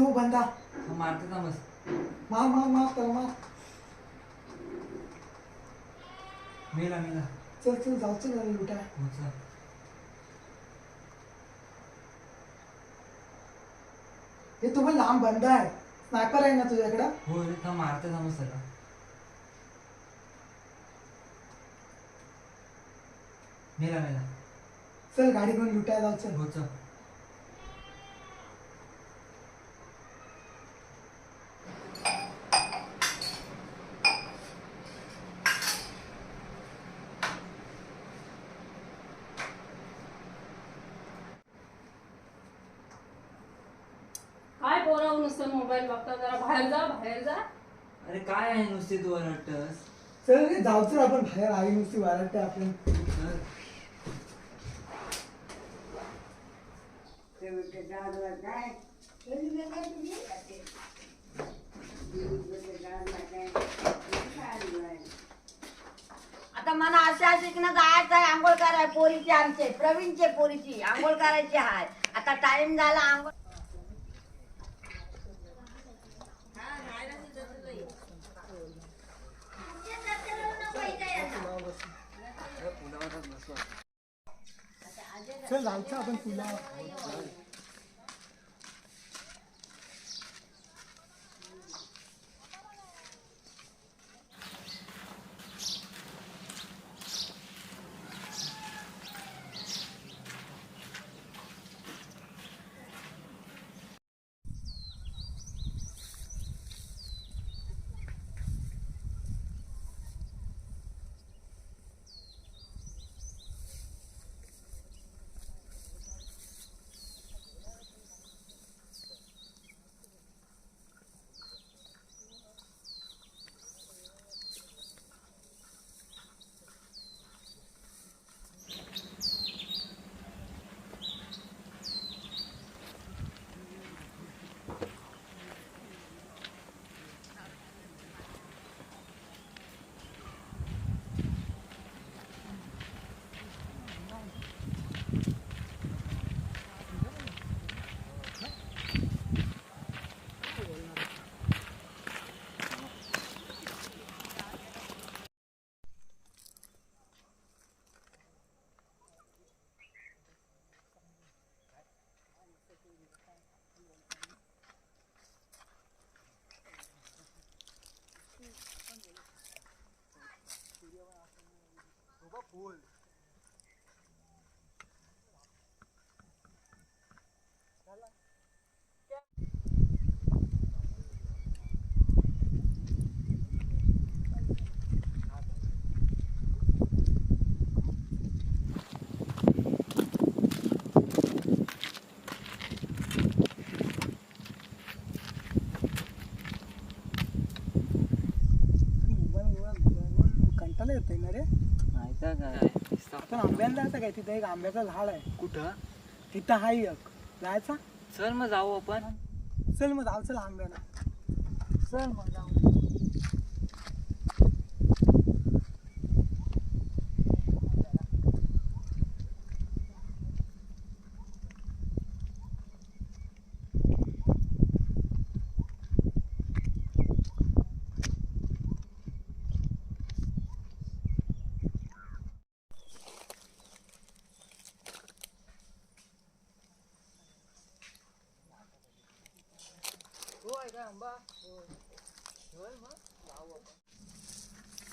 हो बंदा मारते का मस्त मार मार मार त्याला मार. मेला मेला चल चल जाऊ चल अरे लुटाय हो चल. हे तो पण लांब बंद आहे. स्नायपर आहे ना तुझ्याकडं? हो रे का मारते का मस्त त्याला मेला मेला चल गाडी घेऊन लुटाय जाऊ चल. हो चल काय पोराव नुसतं मोबाईल बघता जरा बाहेर जा बाहेर जा अरे काय आहे नुसते तू ओरडतस? चल रे जाऊ चल आपण बाहेर. आई नुसती वारंटे आपण चल आता मला अशा शिकणं जायचं आहे आंघोळ कराय पोरीची आमचे प्रवीणचे पोरीची आंघोळ करायची आहे आता टाइम झाला आंघोळ चल जायचं आपण तुला कंटाळा येतोय ना रे नाही तर काय आपण आंब्याला जायचं काय तिथे एक आंब्याचं झाड आहे. कुठं? तिथं हाय एक. जायचा? चल मग जाऊ आपण. चल मग जाऊ चल आंब्याला. चल मग जाऊ.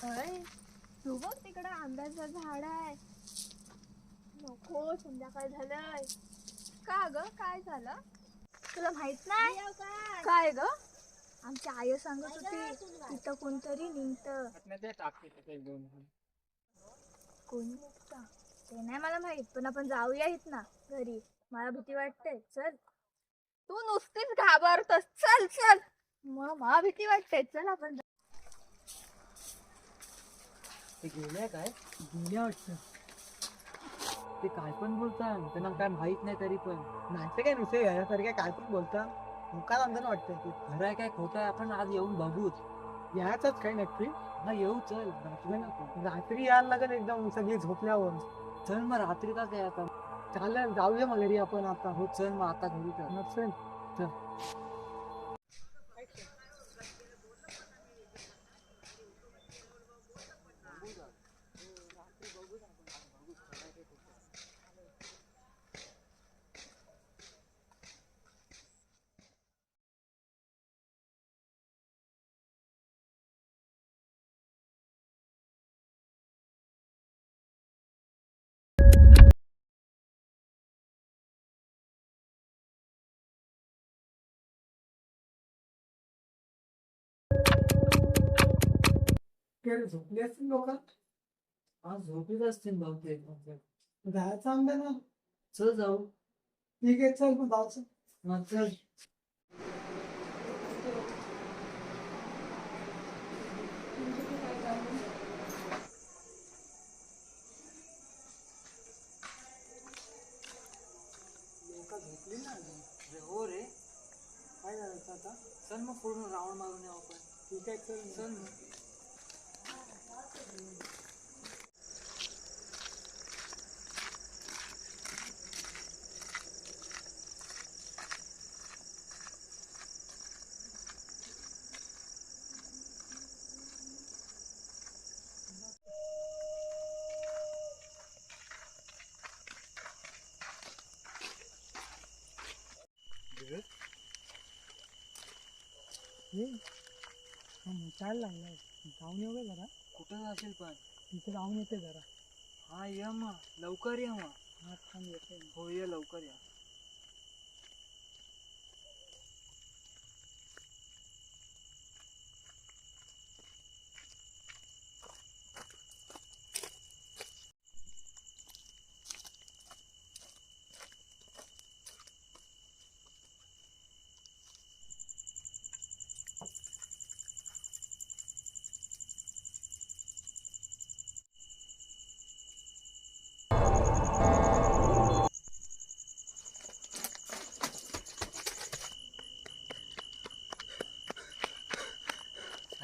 अय तू बघ तिकडं आंब्याचं झाड आहे. नको संध्याकाळ झालंय. का ग? काय झालं? तुला माहीत नाही? काय ग? आमची आई सांगत होती तिथं कोणतरी निघत. कोण निघतं? ते नाही मला माहीत पण आपण जाऊया इथ ना घरी. मला भीती वाटते. चल. तू नुसतीच घाबरतस. चल चल. मग मला भीती वाटते चल आपण ते गेले काय? गेल्या वाटतं. ते काय पण बोलतात त्यांना काय माहीत नाही तरी पण. नाही तर काय नुसते यासारख्या काय पण बोलता. मुका अंदर वाटतं ते. खरं आहे काय खोटं आहे आपण आज येऊन बघूच यायचंच काय नक्की? हा येऊ चल. रात्री नको रात्री यायला लागेल एकदम सगळी झोपल्यावर. चल मग रात्री का काय आता चालेल जाऊया मग घरी आपण आता. हो चल मग आता घरी चल चल. झोपली असतील लोक आज झोपीत असतील बहुतेक जायचं आंब्याला चल जाऊ ठीक आहे चल मग जायचं मग चल अरे हो रे काय करायचं आता चल मग पूर्ण राऊंड मारून येऊ आपण ठीक आहे चल मग. चल मग. हे, मोठायला लागलाय जाऊन येऊ का जरा? कुठं जाशील पण? तिथे जाऊन येते जरा. हा ये मग. लवकर ये मग. हा थांब येते. हो ये लवकर या.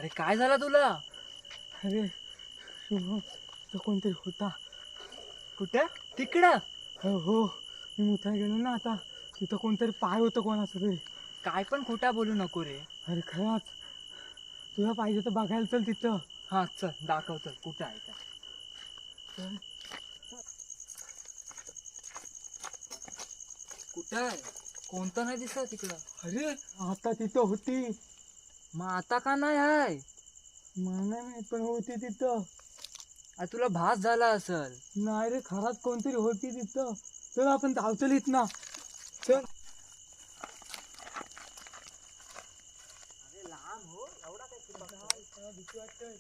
अरे काय झालं तुला? अरे शुभ तो कोणतरी होता. कुठं? तिकडं? हो हो मी मुथाय गेलो ना आता. तिथं कोणतरी पाय होतं कोणाचं तरी. काय पण खोटा बोलू नको रे. अरे खरंच. तुला पाहिजे तर बघायला चल तिथं. हा चल दाखव चल कुठं आहे का चल. कुठं आहे? कोणतं नाही दिसत तिकडं? अरे आता तिथं होती. मग आता का नाही आहे मला नाही माहीत पण होती तिथं. अरे तुला भास झाला असल. नाही रे खरात कोणतरी होती तिथं. चल आपण धावचल ना चल. अरे लांब हो एवढा काय भीती वाटतंय.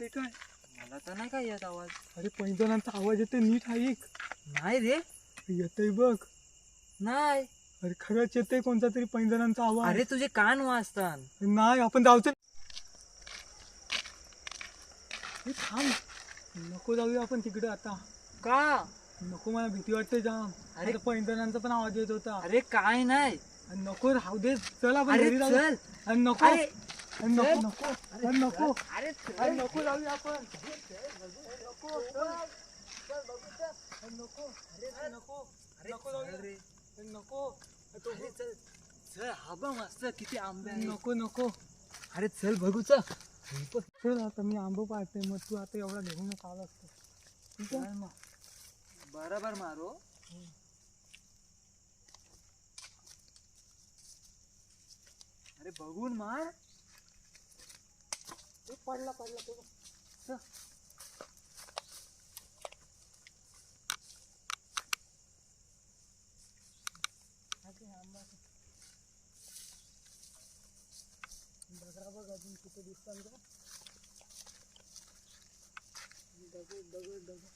येते काय? मला तर नाही काय येत आवाज. अरे पैंजणांचा आवाज येते नीट ऐक नाही रे. येतय बघ. नाही. अरे खरंच येते कोणता तरी पैंजणांचा आवाज. अरे तुझे कान वाजतात नाही आपण जाऊचं थांब. नको जाऊया आपण तिकडे आता. का? नको मला भीती वाटते जाम. अरे- पैंजणांचा पण आवाज येत होता. अरे काय नाही. अरे नको राहू दे. चल आपण अरे घरी जाऊया. चल. नको. अरे नको. नको अरे नको नको जाऊया आपण नको नको अरे नको. नको नको चल. चल हा बघ मस्त किती आंबे आहेत. नको नको. अरे चल बघू चल. आता मी आंबो पाहते मग तू आता एवढा घेऊनच आला असतो ठीक आहे? चल मग. बरोबर मारो. अरे बघून मार. पडला पडला तो. चल. दगडा बघ अजून कुठे दिसतात का दगड दगड दगड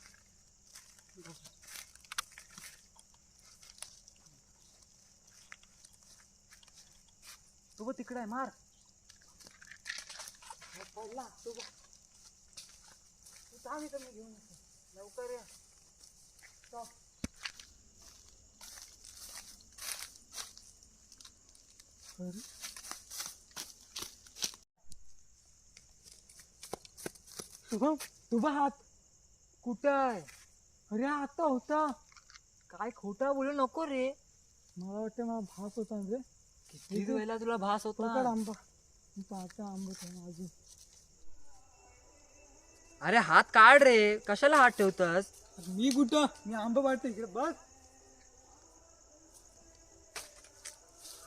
तू बघ तिकडे आहे मार. पडला तो बघ तू मी घेऊन येतो. लवकर ये. अरे. शुभम तुझा हात कुठं आहे? अरे आता होता. काय खोटा बोलू नको रे. मला वाटतं मला भास होता रे. किती वेळेला तुला भास होता? आंबा. पाहते आंबा अजून अरे हात काढ रे. कशाला हात ठेवतस? मी कुठं? मी आंबा पाडते इकडे. बघ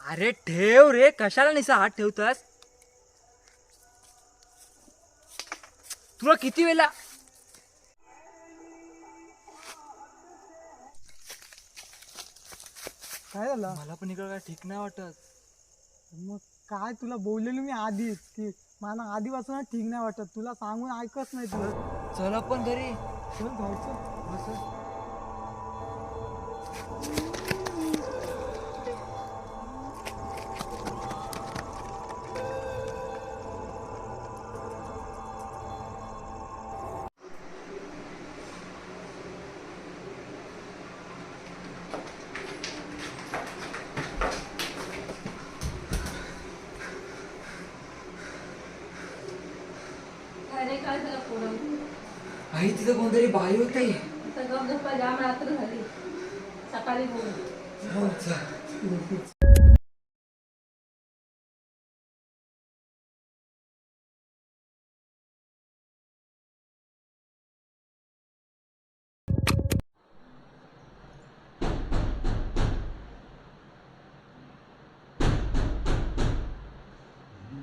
अरे ठेव रे. कशाला निसा हात ठेवतस? तुला किती वेळा काय झालं? मला पण इकडं काय ठीक नाही वाटत. मग काय तुला बोललेलो मी आधीच की मला आधीपासून ठीक नाही वाटत. तुला सांगून ऐकत नाही तुला. चला पण घरी. चल जायचं अरे आई तिथं कोणतरी बाई होती? सकाळी बोल.